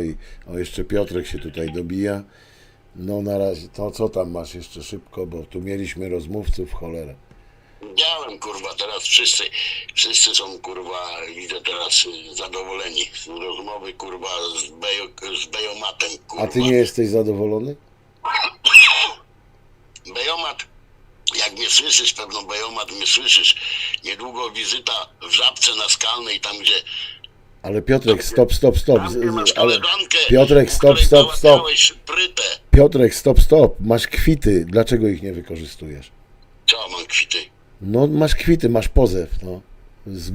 I, o, jeszcze Piotrek się tutaj dobija. No na razie, to co tam masz jeszcze szybko, bo tu mieliśmy rozmówców, cholera. Widziałem, kurwa, teraz wszyscy, wszyscy są, kurwa, widzę teraz y, zadowoleni z rozmowy, kurwa, z, bejo, z Bejomatem, kurwa. A ty nie jesteś zadowolony? Bejomat, jak mnie słyszysz, pewno Bejomat mnie słyszysz, niedługo wizyta w Żabce na Skalnej, tam gdzie... Ale Piotrek, stop, stop, stop. Z- masz Ale koleżankę, Piotrek, u stop, której stop, stop. załatwiałeś. Piotrek, stop, stop. Masz kwity. Dlaczego ich nie wykorzystujesz? Co, mam kwity? No masz kwity, masz pozew, no. Z,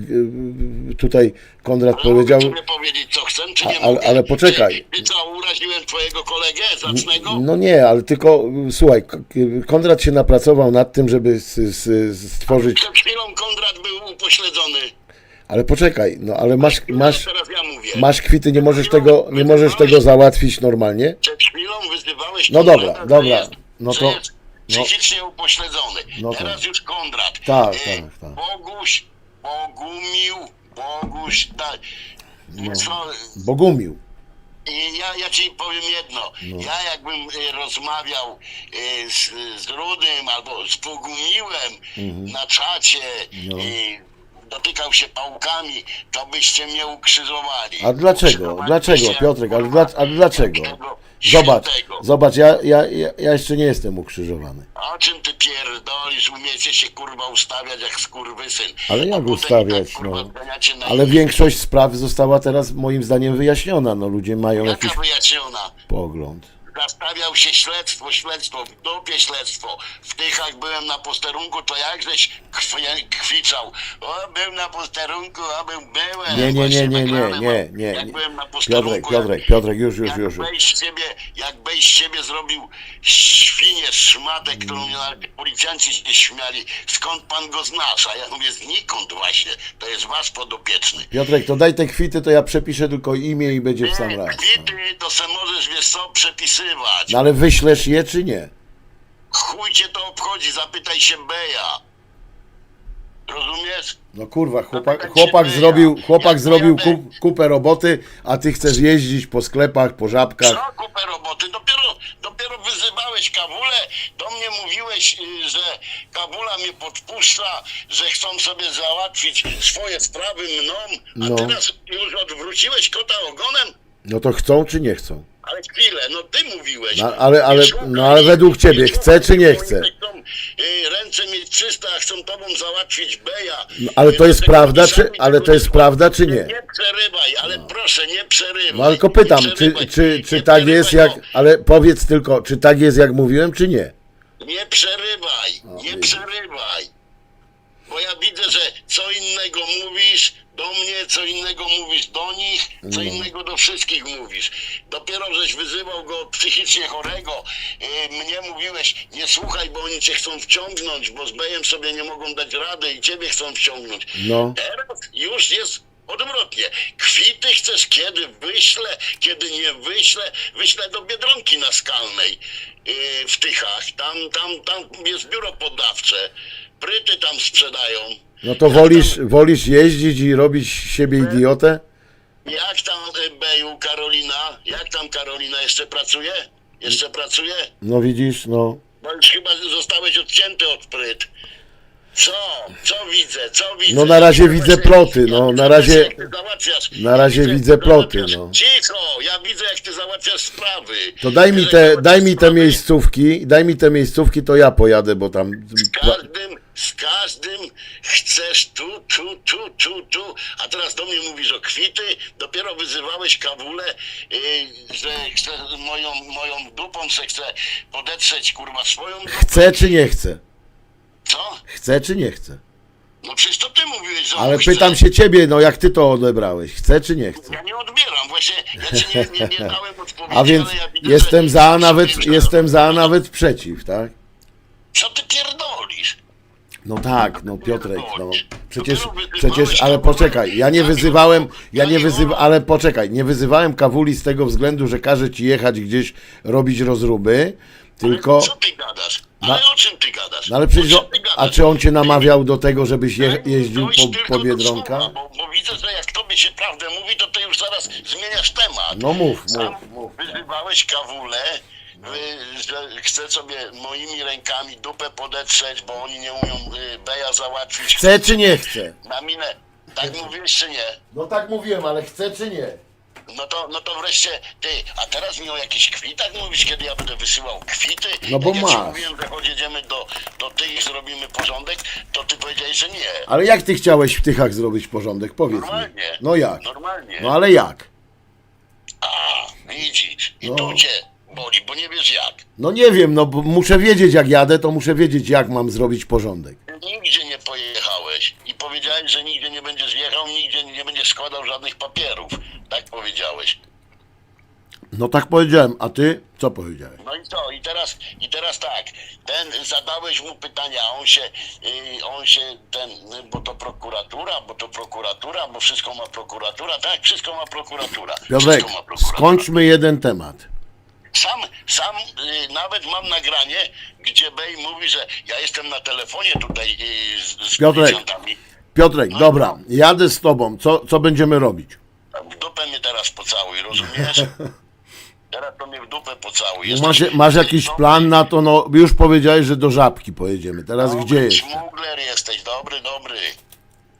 y, tutaj Konrad Ale powiedział, mogę sobie powiedzieć, co chcę, czy nie A- ale- mogę? ale poczekaj. Ty, ty co, uraziłem twojego kolegę zacnego? no nie, ale tylko y, słuchaj, K- y, Konrad się napracował nad tym, żeby s, s, s, stworzyć, Przed chwilą Konrad był upośledzony. Ale poczekaj, no ale masz, masz, Teraz ja mówię. masz kwity, nie możesz tego, nie możesz tego załatwić normalnie? Przed chwilą wyzywałeś No Konrada, dobra, że dobra. jest- No że to- jest psychicznie upośledzony. No Teraz tak. już Konrad. Tak, E, tak, tak. Boguś, Bogumił, Boguś, tak. No. Co, Bogumił. ja, ja ci powiem jedno. No. Ja jakbym e, rozmawiał e, z, z Rudym albo z Bogumiłem na czacie, Mhm. Dotykał się pałkami, to byście mnie ukrzyżowali. A dlaczego? Ukrzyżowali Dlaczego, byście, Piotrek? Kurwa, dla, ale dlaczego? Zobacz, świętego. zobacz, ja, ja, ja, ja jeszcze nie jestem ukrzyżowany. O czym ty pierdolisz? Umiecie się kurwa ustawiać jak skurwysyn. Ale A jak potem ustawiać, i tak, kurwa, no? zganiacie na Ale większość spraw została teraz moim zdaniem wyjaśniona. No ludzie mają Jaka jakiś wyjaśniona? pogląd. Zastawiał się śledztwo, śledztwo, w dupie śledztwo. W Tychach byłem na posterunku, to jakżeś kw- kwiczał. O, był na posterunku, a był, byłem. Nie, nie, nie, Właśnie nie, nie, nie, nie. Jak nie. byłem na posterunku. Piotrek, Piotrek, Piotrek, już, już, jak już. już. Jakbyś z ciebie, jakbyś z ciebie zrobił świnię, szmatę, którą mnie nawet policjanci się śmiali. Skąd pan go znasz? A ja mówię, znikąd właśnie. To jest wasz podopieczny. Piotrek, to daj te kwity, to ja przepiszę tylko imię i będzie w sam raz. No. kwity to se co, przepisywać. no ale wyślesz je czy nie? Chuj cię to obchodzi, zapytaj się Beja. Rozumiesz? No kurwa, chłopak, Zapytaj chłopak zrobił, chłopak Jak zrobił pojadę- kup, kupę roboty, a ty chcesz jeździć po sklepach, po żabkach. Co kupę roboty? Dopiero, dopiero wyzywałeś Kawulę, do mnie mówiłeś, y, że Kawula mnie podpuszcza, że chcą sobie załatwić swoje sprawy mną, a No. teraz już odwróciłeś kota ogonem? No to chcą czy nie chcą? Ale chwilę, no ty mówiłeś. No, ale- ale- Nie no, ale według ciebie nie chce czy nie chce? Chcą, y, ręce mieć czyste, a chcą tobą załatwić Beja. No, ale to jest dlatego prawda, czy- ale tego to jest nie- prawda, czy nie? Nie przerywaj, ale proszę, nie przerywaj. No ale tylko Nie pytam, czy, przerywaj. czy, czy Nie tak jest przerywaj, jak, ale powiedz tylko, czy tak jest jak mówiłem, czy nie? no. Nie przerywaj, nie widzisz. przerywaj. Bo ja widzę, że co innego mówisz do mnie, co innego mówisz do nich, co No. innego do wszystkich mówisz. Dopiero żeś wyzywał go psychicznie chorego. Yy, mnie mówiłeś, nie słuchaj, bo oni cię chcą wciągnąć, bo z Bejem sobie nie mogą dać rady i ciebie chcą wciągnąć. No. Teraz już jest odwrotnie. Kwity chcesz kiedy wyślę, kiedy nie wyślę, wyślę do Biedronki na Skalnej yy, w Tychach. Tam, tam, tam jest biuro podawcze. Pryty tam sprzedają. No to wolisz, wolisz jeździć i robić siebie idiotę? Jak tam y, Beju, Karolina? Jak tam Karolina jeszcze pracuje? Jeszcze pracuje? No widzisz, no. Bo już chyba zostałeś odcięty od pryt. Co? Co widzę? Co widzę? No na razie widzę ploty, no, na razie- jak ty załatwiasz. na razie widzę jak ty ploty, załatwiasz- no. Cicho, ja widzę jak ty załatwiasz sprawy. To daj mi te, daj mi te miejscówki, daj mi te miejscówki, to ja pojadę, bo tam... Z każdym, z każdym chcesz tu, tu, tu, tu, tu, a teraz do mnie mówisz o kwity, dopiero wyzywałeś Kawulę, yy, że chce moją, moją dupą se chce podetrzeć, kurwa, swoją dupę. Chcę czy nie chcę? Co? Chcę czy nie chcę? No przecież to ty mówiłeś, że Ale on pytam chce. się ciebie, no jak ty to odebrałeś? Chcę czy nie chcę? Ja nie odbieram, właśnie ja ci nie, nie, nie dałem odpowiedzi, A więc ale ja widzę, jestem że- za, nawet, jestem za, nawet przeciw, tak? Co ty pierdolisz? No tak, no Piotrek, no przecież, przecież, ale poczekaj, ja nie wyzywałem, ja nie wyzywałem, ale poczekaj, nie wyzywałem Kawuli z tego względu, że każe ci jechać gdzieś robić rozruby, tylko, Co ty gadasz? No- Ale o czym ty gadasz? No ale przecież, o o, czym ty a czy on cię namawiał do tego, żebyś je, jeździł dojść po, tylko po do Biedronka? słowa, Bo, bo widzę, że jak tobie się prawdę mówi, to ty już zaraz zmieniasz temat. No mów, Sam mów, mów. wyzywałeś kawulę, wy, że chce sobie moimi rękami dupę podetrzeć, bo oni nie umią y, Beja załatwić. Chce czy nie chce? Na minę. Tak mówiłeś czy nie? No tak mówiłem, ale chce czy nie? No to, no to wreszcie ty, a teraz mi o jakichś kwitach mówisz, kiedy ja będę wysyłał kwity? No bo Jak ja ci masz. mówiłem, że jedziemy do, do tych i zrobimy porządek, to ty powiedziałeś, że nie. Ale jak ty chciałeś w Tychach zrobić porządek? Powiedz mi. Normalnie. No jak? Normalnie. No ale jak? A, widzisz. I No. tu cię boli, bo nie wiesz jak. No nie wiem, no bo muszę wiedzieć jak jadę, to muszę wiedzieć jak mam zrobić porządek. Nigdzie nie pojechałeś i powiedziałeś, że nigdzie nie będziesz jechał, nigdzie nie będziesz składał żadnych papierów. Tak powiedziałeś. No tak powiedziałem, a ty co powiedziałeś? No i co? I teraz, i teraz tak, ten zadałeś mu pytania, a on się, y, on się ten, bo to prokuratura, bo to prokuratura, bo wszystko ma prokuratura, tak, wszystko ma prokuratura. Piotrek, wszystko ma prokuratura. skończmy jeden temat. Sam, sam y, nawet mam nagranie, gdzie Bej mówi, że ja jestem na telefonie tutaj y, z, z Piotrek. policjantami. Piotrek, dobra, jadę z tobą, co, co będziemy robić? W dupę mnie teraz pocałuj, rozumiesz? Teraz to mnie w dupę pocałuj. Jesteś- Masz, masz jakiś plan na to? No już powiedziałeś, że do Żabki pojedziemy. Teraz dobry gdzie jest? Szmugler jesteś, dobry, dobry.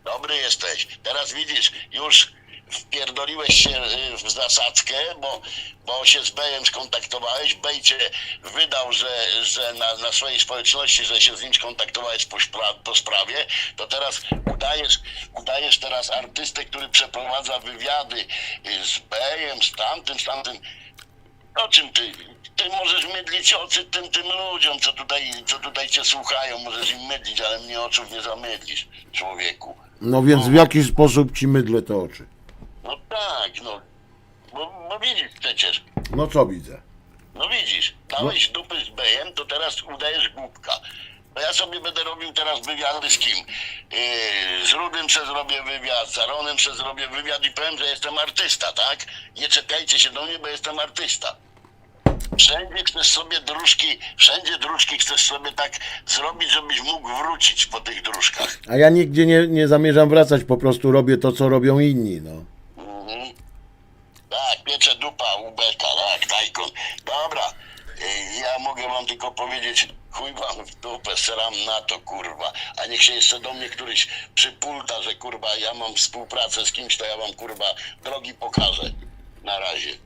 Dobry jesteś. Teraz widzisz, już wpierdoliłeś się y, w zasadzkę, bo, bo się z Bejem skontaktowałeś. Bej cię wydał, że, że na, na swojej społeczności, że się z nim skontaktowałeś po, spra- po sprawie, to teraz udajesz, udajesz teraz artystę, który przeprowadza wywiady y, z Bejem, z tamtym, z tamtym. O czym ty? Ty możesz mydlić oczy tym, tym ludziom, co tutaj, co tutaj cię słuchają, możesz im mydlić, ale mnie oczów nie zamydlisz, człowieku. No więc w jaki sposób ci mydlę te oczy? No tak, no. Bo, bo widzisz przecież, No co widzę? no widzisz, dałeś dupy z bejem, to teraz udajesz głupka. No ja sobie będę robił teraz wywiady z kim? Yy, z Rudym se zrobię wywiad, z Aronem se zrobię wywiad i powiem, że jestem artysta, tak? Nie czepiajcie się do mnie, bo jestem artysta. Wszędzie chcesz sobie dróżki, wszędzie dróżki chcesz sobie tak zrobić, żebyś mógł wrócić po tych dróżkach. A ja nigdzie nie, nie zamierzam wracać, po prostu robię to, co robią inni, no. Mhm. Tak, piecze dupa u beka, tak, tajkon. Mogę wam tylko powiedzieć, chuj wam w dupę, seram na to, kurwa. A niech się jeszcze do mnie któryś przypulta, że kurwa, ja mam współpracę z kimś, to ja wam, kurwa, drogi pokażę. Na razie.